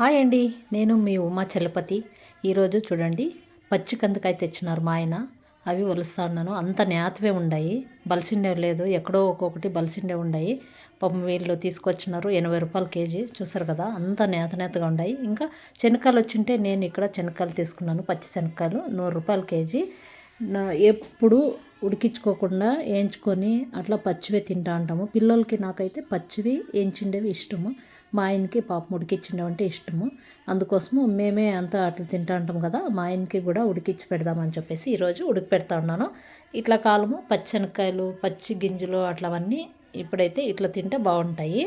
Hi అండి నేను మీ ఉమా చలపతి. ఈరోజు చూడండి పచ్చి కందకాయ తెచ్చినారు మా ఆయన. అవి వలుస్తా ఉన్నాను. అంత నేతవే ఉన్నాయి బలిసిండేవి లేదు. ఎక్కడో ఒక్కొక్కటి బలిసిండే ఉన్నాయి పాపం వీళ్ళు తీసుకొచ్చినారు. ఎనభై రూపాయలు కేజీ. చూసారు కదా అంత నేత నేతగా ఉన్నాయి ఇంకా శనక్కాయలు వచ్చింటే నేను ఇక్కడ శనక్కాయలు తీసుకున్నాను. పచ్చి శనక్కాయలు నూరు రూపాయలు కేజీ. నా- ఎప్పుడు ఉడికించుకోకుండా వేయించుకొని అట్లా పచ్చివే తింటా ఉంటాము పిల్లలకి నాకైతే పచ్చివి వేయించిండేవి ఇష్టము. మా ఆయనకి పాపం అంటే ఇష్టము. అందుకోసము మేమే అంతా అట్లా తింటా ఉంటాం కదా మా ఆయనకి కూడా ఉడికించి పెడదామని చెప్పేసి ఈరోజు ఉడికి పెడతా ఉన్నాను. ఇట్లా కాలము పచ్చెనక్కాయలు పచ్చి గింజలు అట్లవన్నీ ఇప్పుడైతే ఇట్లా తింటే బాగుంటాయి.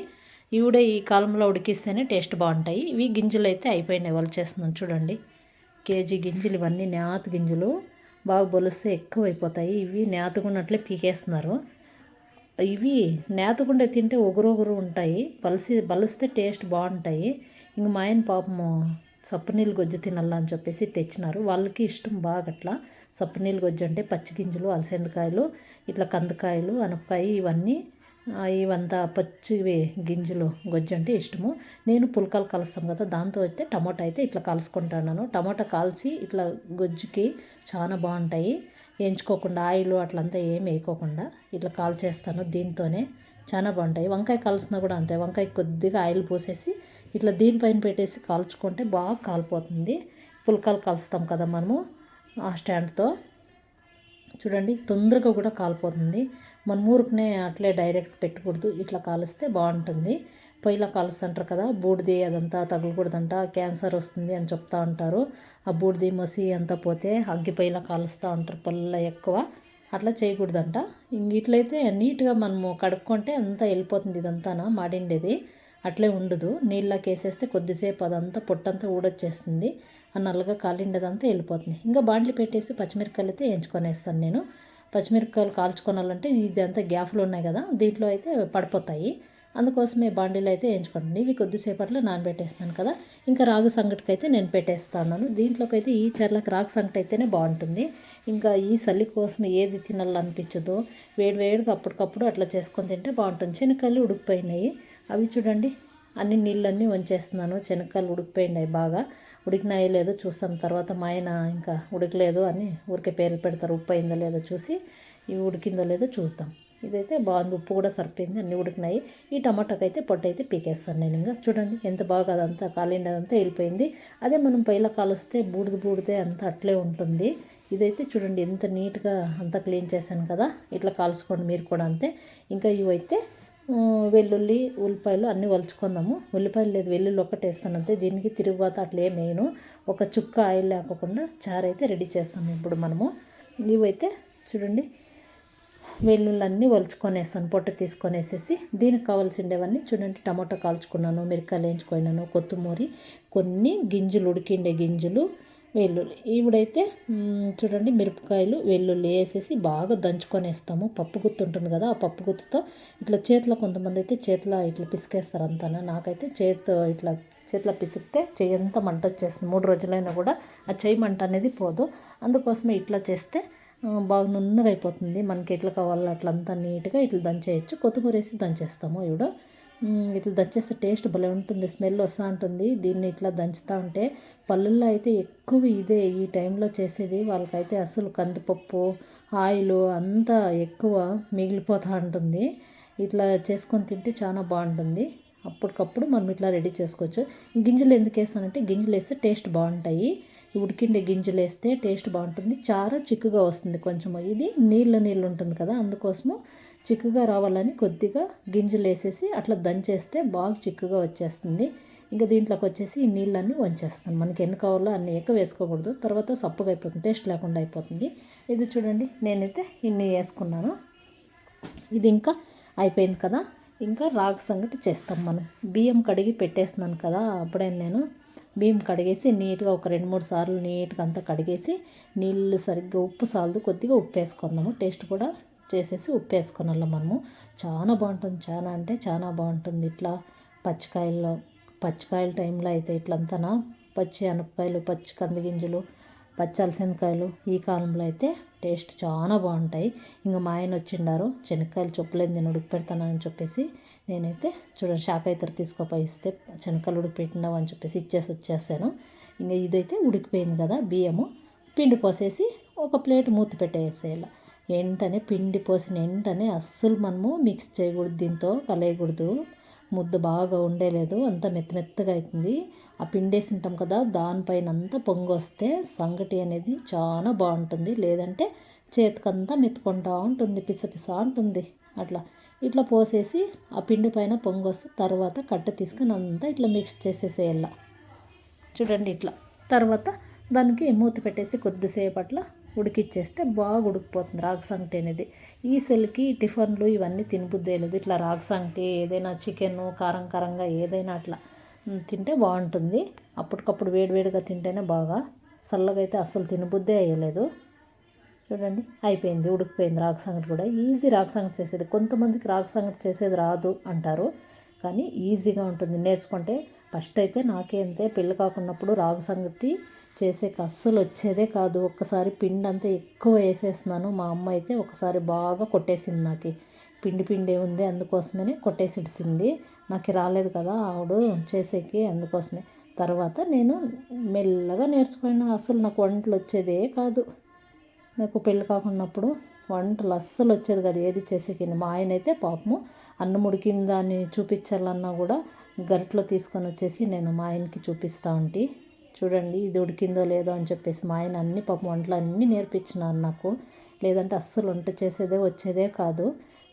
ఇవిడే ఈ కాలంలో ఉడికిస్తేనే టేస్ట్ బాగుంటాయి. ఇవి గింజలు అయితే అయిపోయినాయి వాళ్ళు చేస్తున్నాను చూడండి. కేజీ గింజలు ఇవన్నీ నేత గింజలు. బాగా బొలిస్తే ఎక్కువ అయిపోతాయి ఇవి నేతకున్నట్లే పీకేస్తున్నారు. ఇవి నేతకుండా తింటే ఒగురొగురు ఉంటాయి. బలిసి బలిస్తే టేస్ట్ బాగుంటాయి. ఇంక మా ఆయన పాపము సప్పనీళ్ళు గొజ్జు తినాలా అని చెప్పేసి తెచ్చినారు. వాళ్ళకి ఇష్టం బాగా అట్లా సప్పనీళ్ళు గొజ్జు అంటే పచ్చి గింజలు అలసందకాయలు ఇట్లా కందకాయలు అనపకాయ ఇవన్నీ ఇవంతా పచ్చివి గింజలు గొజ్జు అంటే ఇష్టము. నేను పుల్కాలు కలుస్తాం కదా దాంతో అయితే టమాటా అయితే ఇట్లా కలుసుకుంటాను టమాటా కాల్చి ఇట్లా గొజ్జుకి చాలా బాగుంటాయి. వేయించుకోకుండా ఆయిల్ అట్లంతా ఏం వేయకోకుండా ఇట్లా కాల్ చేస్తాను దీంతోనే. చాలా బాగుంటాయి. వంకాయ కాల్చినా కూడా అంతే. వంకాయ కొద్దిగా ఆయిల్ పోసేసి ఇట్లా దీనిపైన పెట్టేసి కాల్చుకుంటే బాగా కాలిపోతుంది. పుల్కాలు కలుస్తాం కదా మనము ఆ స్టాండ్తో. చూడండి తొందరగా కూడా కాలిపోతుంది. మన ఊరికనే అట్లే డైరెక్ట్ పెట్టకూడదు. ఇట్లా కాలిస్తే బాగుంటుంది. పొయ్యిలో కాలుస్తుంటారు కదా బూడిది అదంతా తగలకూడదంట క్యాన్సర్ వస్తుంది అని చెప్తా ఉంటారు ఆ బూడిది మసి అంతా పోతే అగ్గి పొయ్యిలో కాలుస్తూ ఉంటారు పళ్ళ ఎక్కువ. అట్లా చేయకూడదంట. ఇంక ఇట్లయితే నీట్గా మనము కడుక్కుంటే అంతా వెళ్ళిపోతుంది ఇదంతానా మాడిండేది. అట్లే ఉండదు. నీళ్ళకి వేసేస్తే కొద్దిసేపు అదంతా పొట్టంతా ఊడొచ్చేస్తుంది. ఆ నల్లగా కాలిండేదంతా వెళ్ళిపోతుంది. ఇంకా బాండ్లు పెట్టేసి పచ్చిమిరపకాయలు అయితే ఎంచుకొనేస్తాను నేను. పచ్చిమిరపకాయలు కాల్చుకోవాలంటే ఇదంతా గ్యాఫ్లు ఉన్నాయి కదా దీంట్లో అయితే పడిపోతాయి. అందుకోసమే బాండీలు అయితే ఎంచుకోండి ఇవి కొద్దిసేపట్లో నానబెట్టేస్తాను కదా. ఇంకా రాగి సంగటికి అయితే నేను పెట్టేస్తాను దీంట్లోకి అయితే ఈ చర్లకు రాగి సంగటి అయితేనే బాగుంటుంది. ఇంకా ఈ చలి కోసం ఏది తినాలనిపించదో వేడి వేడిగా అప్పటికప్పుడు అట్లా చేసుకొని తింటే బాగుంటుంది. శనక్కాయలు ఉడికిపోయినాయి. అవి చూడండి. అన్ని నీళ్ళన్నీ వంచేస్తున్నాను. శనక్కాయలు ఉడికిపోయినాయి బాగా. ఉడికినాయో లేదో చూస్తాం. తర్వాత మా ఆయన ఇంకా ఉడకలేదు అని ఊరికే పేర్లు పెడతారు. ఉప్పు అయిందో లేదో చూసి ఇవి ఉడికిందో లేదో చూస్తాం. ఇదైతే బాగుంది. ఉప్పు కూడా సరిపోయింది. అన్నీ ఉడికినాయి. ఈ టమాటాకి అయితే పొట్టు అయితే పీకేస్తాను నేను ఇంకా. చూడండి ఎంత బాగా అదంతా కాలిండి అదంతా వెళ్ళిపోయింది. అదే మనం పైలా కాలుస్తే బూడిద బూడిదే అంతా అట్లే ఉంటుంది. ఇదైతే చూడండి ఎంత నీట్గా అంతా క్లీన్ చేశాను కదా. ఇట్లా కాల్చుకోండి మీరు కూడా అంతే. ఇంకా ఇవైతే వెల్లుల్లి ఉల్లిపాయలు అన్నీ వలుచుకుందాము. ఉల్లిపాయలు లేదు వెల్లుల్లి ఒక్కటి వేస్తాను అంతే. దీనికి తిరుగుబాత అట్లే మెయిన్. ఒక చుక్క ఆయిల్ లేకుండా చారు అయితే రెడీ చేస్తాము ఇప్పుడు మనము. ఇవైతే చూడండి వెల్లుల్లన్నీ వలుచుకొనేసాను వలుచుకొనేస్తాను పొట్ట తీసుకొనేసేసి. దీనికి కావాల్సిండేవన్నీ చూడండి టమాటా కాల్చుకున్నాను మిరకాయలు వేయించుకున్నాను కొత్తిమూరి కొన్ని గింజలు ఉడికిండే గింజలు వెల్లుల్లి. ఇవిడైతే చూడండి మిరపకాయలు వెల్లుల్లి వేసేసి బాగా దంచుకొనేస్తాము. పప్పు గుత్తు ఉంటుంది కదా ఆ పప్పు గుత్తుతో ఇట్లా చేతిలో కొంతమంది అయితే చేతిలో ఇట్లా పిసికేస్తారు అంతా నాకైతే చేతితో ఇట్లా చేతిలో పిసికితే చెయ్యి అంతా మంట వచ్చేస్తుంది. మూడు రోజులైనా కూడా ఆ చెయ్యి మంట అనేది పోదు. అందుకోసమే ఇట్లా చేస్తే బాగా నున్నగా అయిపోతుంది. మనకి ఎట్లా కావాలో అట్లంతా నీట్గా ఇట్లా దంచేయచ్చు. కొత్తిమీర వేసి దంచేస్తాము ఇవిడ. ఇట్లా దంచేస్తే టేస్ట్ భలే ఉంటుంది. స్మెల్ వస్తూ ఉంటుంది. దీన్ని ఇట్లా దంచుతూ ఉంటే పల్లెల్లో అయితే ఎక్కువ ఇదే ఈ టైంలో చేసేది. వాళ్ళకైతే అసలు కందిపప్పు ఆయిల్ అంతా ఎక్కువ మిగిలిపోతూ ఉంటుంది. ఇట్లా చేసుకొని తింటే చాలా బాగుంటుంది. అప్పటికప్పుడు మనం ఇట్లా రెడీ చేసుకోవచ్చు. గింజలు ఎందుకు వేస్తానంటే గింజలు వేస్తే టేస్ట్ బాగుంటాయి. ఉడికిండే గింజలు వేస్తే టేస్ట్ బాగుంటుంది. చారు చిక్కుగా వస్తుంది కొంచెం ఇది నీళ్ళు నీళ్ళు ఉంటుంది కదా అందుకోసము చిక్కుగా రావాలని కొద్దిగా గింజలు వేసేసి అట్లా దంచేస్తే బాగా చిక్కుగా వచ్చేస్తుంది. ఇంకా దీంట్లోకి వచ్చేసి ఈ నీళ్ళన్నీ వంచేస్తాను. మనకి ఎన్ని కావాలో అన్ని ఎక్కువ వేసుకోకూడదు. తర్వాత సప్పగా అయిపోతుంది టేస్ట్ లేకుండా అయిపోతుంది. ఇది చూడండి నేనైతే ఇన్ని వేసుకున్నాను. ఇది ఇంకా అయిపోయింది కదా. ఇంకా రాగి సంగటి చేస్తాం మనం. బియ్యం కడిగి పెట్టేస్తున్నాను కదా అప్పుడే నేను బియ్యం కడిగేసి నీట్గా ఒక రెండు మూడు సార్లు నీట్గా అంతా కడిగేసి నీళ్ళు సరిగ్గా ఉప్పు సాల్దు కొద్దిగా ఉప్పు వేసుకుందాము. టేస్ట్ కూడా చేసేసి ఉప్పు వేసుకున్నాం మనము. చాలా బాగుంటుంది. చాలా అంటే చాలా బాగుంటుంది. ఇట్లా పచ్చికాయల్లో పచ్చికాయల టైంలో అయితే ఇట్లంతానా? పచ్చి అనపకాయలు పచ్చి కందిగింజలు పచ్చి అలసందకాయలు ఈ కాలంలో అయితే టేస్ట్ చాలా బాగుంటాయి. ఇంకా మా ఆయన వచ్చిండారు శనక్కాయలు చొప్పులేని నేను ఉడికి పెడతానని చెప్పేసి నేనైతే చూడండి శాఖ అయితే తీసుకోపా ఇస్తే శనగలు ఉడికిపెట్టినావు అని చెప్పేసి ఇచ్చేసి వచ్చేసాను. ఇంకా ఇదైతే ఉడికిపోయింది కదా బియ్యము. పిండి పోసేసి ఒక ప్లేట్ మూత పెట్టేసేయాలి. వెంటనే పిండి పోసిన వెంటనే అస్సలు మనము మిక్స్ చేయకూడదు దీంతో కలయకూడదు. ముద్ద బాగా ఉండేలేదు అంతా మెత్త మెత్తగా అవుతుంది ఆ పిండి వేసింటాం కదా దానిపైన అంతా పొంగు వస్తే సంగటి అనేది చాలా బాగుంటుంది. లేదంటే చేతికంతా మెత్తుకుంటా ఉంటుంది పిస పిస ఉంటుంది అట్లా ఇట్లా పోసేసి ఆ పిండి పైన పొంగు తర్వాత కట్ట తీసుకొని అంతా ఇట్లా మిక్స్ చేసేసేయాల. చూడండి ఇట్లా. తర్వాత దానికి మూత పెట్టేసి కొద్దిసేపు అట్లా ఉడికిచ్చేస్తే బాగా ఉడికిపోతుంది రాగి సంగటి అనేది. ఈ సెల్కి టిఫిన్లు ఇవన్నీ తినబుద్దేయలేదు ఇట్లా రాగి సంగటి ఏదైనా చికెన్ కారం కారంగా ఏదైనా అట్లా తింటే బాగుంటుంది. అప్పటికప్పుడు వేడివేడిగా తింటేనే బాగా చల్లగా అయితే అసలు తినబుద్దే అయ్యలేదు. చూడండి. అయిపోయింది ఉడికిపోయింది రాగి సంగటి కూడా. ఈజీ రాగి సంగటి చేసేది. కొంతమందికి రాగి సంగటి చేసేది రాదు అంటారు. కానీ ఈజీగా ఉంటుంది. నేర్చుకుంటే ఫస్ట్ అయితే నాకే అంతే. పెళ్ళి కాకున్నప్పుడు రాగి సంగటి చేసేకి అస్సలు వచ్చేదే కాదు. ఒక్కసారి పిండి అంతా ఎక్కువ వేసేస్తున్నాను. మా అమ్మ అయితే ఒకసారి బాగా కొట్టేసింది నాకు. పిండి పిండి ఉంది అందుకోసమనే కొట్టేసిడిసింది నాకు రాలేదు కదా ఆవిడ చేసేకి అందుకోసమే. తర్వాత నేను మెల్లగా నేర్చుకున్నాను. అసలు నాకు వంటలు వచ్చేదే కాదు. నాకు పెళ్ళి కాకున్నప్పుడు వంటలు అస్సలు వచ్చేది కాదు. ఏది చేసేకి మా ఆయన అయితే పాపము అన్నం ఉడికిందా అని చూపించాలన్నా కూడా గరిటలో తీసుకొని వచ్చేసి నేను మా ఆయనకి చూపిస్తూ ఉంటే. చూడండి ఇది ఉడికిందో లేదో అని చెప్పేసి మా ఆయన అన్ని పాపం వంటలు అన్నీ నేర్పించినారు నాకు. లేదంటే అస్సలు వంట చేసేదే వచ్చేదే కాదు.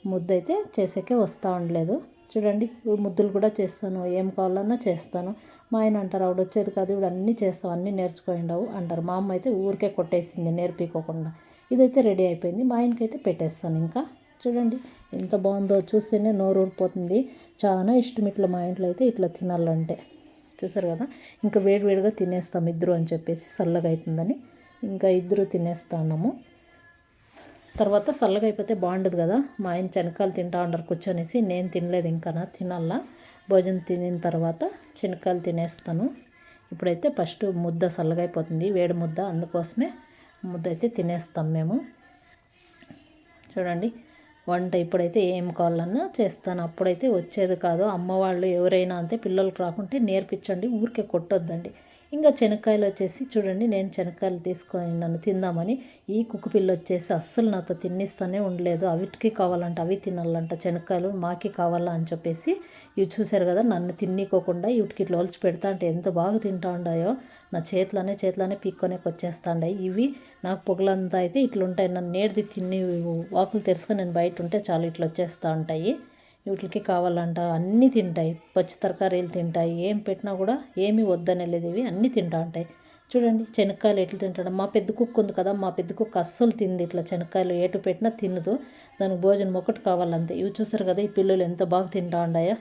ముద్ద అయితే చేసేకే వస్తూ ఉండలేదు. చూడండి ముద్దులు కూడా చేస్తాను. ఏం కావాలన్నా చేస్తాను. మా ఆయన అంటారు ఆవిడ వచ్చేది కాదు ఇవి అన్నీ చేస్తావు అన్నీ నేర్చుకోండావు అంటారు. మా అమ్మ అయితే ఊరికే కొట్టేసింది నేర్పించకుండా ఇదైతే రెడీ అయిపోయింది. మా ఆయనకైతే పెట్టేస్తాను ఇంకా. చూడండి ఎంత బాగుందో చూస్తేనే నోరు ఊరిపోతుంది. చాలా ఇష్టం ఇట్లా మా ఇంట్లో అయితే ఇట్లా తినాలంటే. చూసారు కదా ఇంకా వేడివేడిగా తినేస్తాం ఇద్దరు అని చెప్పేసి చల్లగా అవుతుందని ఇంకా ఇద్దరు తినేస్తాము తర్వాత చల్లగా అయిపోతే బాగుండదు కదా మా ఆయన చెనకాయలు తింటా ఉండరు కూర్చొనేసి నేను తినలేదు ఇంకా తినాలా? భోజనం తినిన తర్వాత శనక్కాయలు తినేస్తాను. ఇప్పుడైతే ఫస్ట్ ముద్ద చల్లగా అయిపోతుంది. వేడి ముద్ద. అందుకోసమే ముద్ద అయితే తినేస్తాం మేము. చూడండి. వంట ఇప్పుడైతే ఏం కావాలన్నా చేస్తాను. అప్పుడైతే వచ్చేది కాదు. అమ్మ వాళ్ళు ఎవరైనా అంతే పిల్లలకు రాకుంటే నేర్పించండి. ఊరికే కొట్టొద్దండి. ఇంకా శనక్కాయలు వచ్చేసి చూడండి నేను శనక్కాయలు తీసుకొని నన్ను తిందామని ఈ కుక్క వచ్చేసి అస్సలు నాతో తిన్నిస్తూనే ఉండలేదు. అవిటికి కావాలంట అవి తినాలంట శనక్కాయలు మాకి కావాలా అని చెప్పేసి ఇవి చూశారు కదా నన్ను తిన్నికోకుండా వీటికి ఇట్లా ఒలిచి పెడతా అంటే ఎంత బాగా తింటా ఉండాయో. నా చేతిలోనే చేతిలోనే పీక్కొనేకి వచ్చేస్తాండాయి ఇవి నాకు పొగలంతా అయితే ఇట్లుంటాయి. నన్ను నేడిది తిని వాకులు తెరుచుకొని నేను బయట ఉంటే చాలా ఇట్లా వచ్చేస్తూ ఉంటాయి. వీటికి కావాలంట. అన్నీ తింటాయి. పచ్చి తరకారీలు తింటాయి. ఏం పెట్టినా కూడా ఏమీ వద్దనేలేదు ఇవి. అన్నీ తింటా ఉంటాయి. చూడండి శనక్కాయలు ఎట్లా తింటాడు? మా పెద్ద కుక్క ఉంది కదా మా పెద్ద కుక్క అస్సలు తింది ఇట్లా శనక్కాయలు ఏటు పెట్టినా తినదు. దానికి భోజనం ఒకటి కావాలంతే. ఇవి చూసారు కదా ఈ పిల్లలు ఎంత బాగా తింటా ఉన్నాయో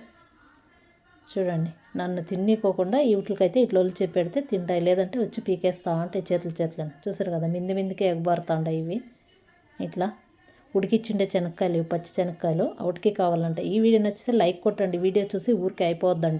చూడండి నన్ను తిన్నికోకుండా వీటికైతే ఇట్లా ఒలిచి పెడితే తింటాయి. లేదంటే వచ్చి పీకేస్తా ఉంటాయి చేతులు చేతులను. చూసారు కదా మింది మిందికే ఎగబారుతాండాయి ఇవి. ఇట్లా. ఉడికిచ్చిండే చెనక్కాయలు పచ్చి చెనక్కాయలు వాటికి కావాలంటే ఈ వీడియో నచ్చితే లైక్ కొట్టండి. వీడియో చూసి ఊరికే అయిపోద్దండి.